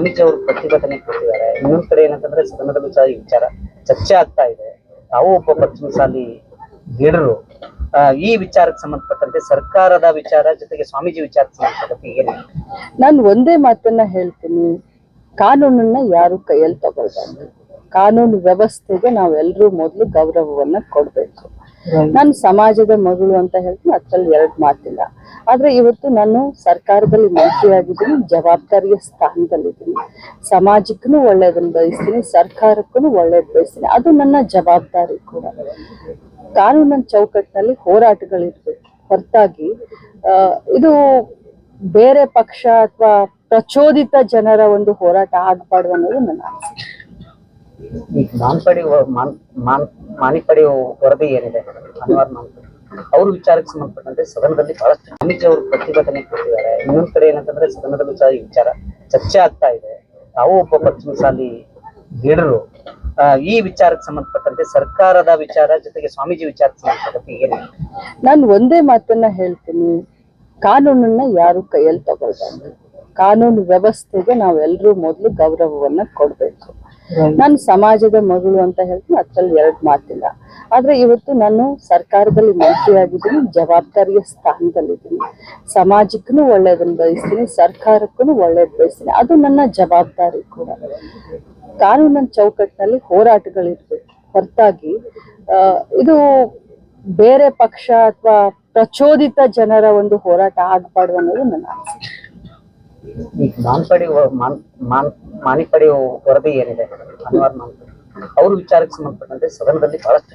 ಸ್ವಾಮೀಜಿ ಅವರು ಪ್ರತಿಭಟನೆ ಕೊಟ್ಟಿದ್ದಾರೆ. ಇನ್ನೊಂದ್ ಕಡೆ ಏನಂತಂದ್ರೆ ಸದನದಲ್ಲೂ ಸಹ ಈ ವಿಚಾರ ಚರ್ಚೆ ಆಗ್ತಾ ಇದೆ. ತಾವು ಒಬ್ಬ ಪಶ್ಚಿಮಸಾಲಿ ಸಾಲಿ ಆ, ಈ ವಿಚಾರಕ್ಕೆ ಸಂಬಂಧಪಟ್ಟಂತೆ ಸರ್ಕಾರದ ವಿಚಾರ ಜೊತೆಗೆ ಸ್ವಾಮೀಜಿ ವಿಚಾರಕ್ಕೆ ಸಂಬಂಧಪಟ್ಟಂತೆ ಏನು ನಾನು ಒಂದೇ ಮಾತನ್ನ ಹೇಳ್ತೀನಿ. ಕಾನೂನನ್ನ ಯಾರು ಕೈಯಲ್ಲಿ ತಗೊಳ್ಬಾರ್ದು. ಕಾನೂನು ವ್ಯವಸ್ಥೆಗೆ ನಾವೆಲ್ಲರೂ ಮೊದಲು ಗೌರವವನ್ನ ಕೊಡ್ಬೇಕು. ನಾನು ಸಮಾಜದ ಮಗಳು ಅಂತ ಹೇಳ್ತೀನಿ ಅದ್ರಲ್ಲಿ ಎರಡು ಮಾತಿಲ್ಲ. ಆದ್ರೆ ಇವತ್ತು ನಾನು ಸರ್ಕಾರದಲ್ಲಿ ಮಂತ್ರಿ ಆಗಿದ್ದೀನಿ ಜವಾಬ್ದಾರಿಯ ಸ್ಥಾನದಲ್ಲಿದ್ದೀನಿ. ಸಮಾಜಕ್ಕೂ ಒಳ್ಳೇದನ್ನ ಬಯಸ್ತೀನಿ, ಸರ್ಕಾರಕ್ಕೂ ಒಳ್ಳೇದ್ ಬಯಸ್ತೀನಿ. ಅದು ನನ್ನ ಜವಾಬ್ದಾರಿ ಕೂಡ. ಕಾನೂನಿನ ಚೌಕಟ್ಟಿನಲ್ಲಿ ಹೋರಾಟಗಳಿರ್ಬೇಕು. ಹೊರತಾಗಿ ಇದು ಬೇರೆ ಪಕ್ಷ ಅಥವಾ ಪ್ರಚೋದಿತ ಜನರ ಒಂದು ಹೋರಾಟ ಆಗಬಾರ್ದು ಅನ್ನೋದು ನನ್ನ ಆಸೆ. ಮಾನ್ಪಡಿ, ಮಾನ್ ಮಾನ್, ಮಾನಿಪಡಿ ವರದಿ ಏನಿದೆ? ಅನಿವಾರ್ಯ ಅವ್ರ ವಿಚಾರಕ್ಕೆ ಸಂಬಂಧಪಟ್ಟಂತೆ ಸದನದಲ್ಲಿ ಬಹಳಷ್ಟು ಅಮಿತ್ ಅವರು ಪ್ರತಿಭಟನೆ ಕೊಟ್ಟಿದ್ದಾರೆ. ಇನ್ನೊಂದ್ ಕಡೆ ಏನಂತಂದ್ರೆ ಸದನದಲ್ಲೂ ಸಹ ಈ ವಿಚಾರ ಚರ್ಚೆ ಆಗ್ತಾ ಇದೆ. ತಾವು ಒಬ್ಬ ಪಶ್ಚಿಮಸಾಲಿ ಸಾಲಿ ಆ, ಈ ವಿಚಾರಕ್ಕೆ ಸಂಬಂಧಪಟ್ಟಂತೆ ಸರ್ಕಾರದ ವಿಚಾರ ಜೊತೆಗೆ ಸ್ವಾಮೀಜಿ ವಿಚಾರಕ್ಕೆ ಸಂಬಂಧಪಟ್ಟಂತೆ ಏನು ನಾನು ಒಂದೇ ಮಾತನ್ನ ಹೇಳ್ತೀನಿ. ಕಾನೂನನ್ನ ಯಾರು ಕೈಯಲ್ಲಿ ತಗೊಳ್ಬಾರ್ದು. ಕಾನೂನು ವ್ಯವಸ್ಥೆಗೆ ನಾವೆಲ್ಲರೂ ಮೊದಲು ಗೌರವವನ್ನ ಕೊಡ್ಬೇಕು. ನಾನು ಸಮಾಜದ ಮಗಳು ಅಂತ ಹೇಳ್ತೀನಿ ಅದ್ರಲ್ಲಿ ಎರಡು ಮಾತಿಲ್ಲ. ಆದ್ರೆ ಇವತ್ತು ನಾನು ಸರ್ಕಾರದಲ್ಲಿ ಮಂತ್ರಿಯಾಗಿದ್ದೀನಿ, ಜವಾಬ್ದಾರಿಯ ಸ್ಥಾನದಲ್ಲಿದ್ದೀನಿ. ಸಮಾಜಕ್ಕೂ ಒಳ್ಳೇದನ್ನ ಬಯಸ್ತೀನಿ, ಸರ್ಕಾರಕ್ಕೂ ಒಳ್ಳೇದ್ ಬಯಸ್ತೀನಿ. ಅದು ನನ್ನ ಜವಾಬ್ದಾರಿ ಕೂಡ. ಕಾನೂನಿನ ಚೌಕಟ್ಟಿನಲ್ಲಿ ಹೋರಾಟಗಳಿರ್ಬೇಕು. ಹೊರತಾಗಿ ಇದು ಬೇರೆ ಪಕ್ಷ ಅಥವಾ ಪ್ರಚೋದಿತ ಜನರ ಒಂದು ಹೋರಾಟ ಆಗಬಾರ್ದು ಅನ್ನೋದು ನನ್ನ ಆಸೆ. ಈ ಮಾನ್ಪಡಿ ಮಾನಿಪಡಿ ವರದಿ ಏನಿದೆ? ಅನ್ವರ್ ಅವ್ರ ವಿಚಾರಕ್ಕೆ ಸಂಬಂಧಪಟ್ಟಂತೆ ಸದನದಲ್ಲಿ ಬಹಳಷ್ಟು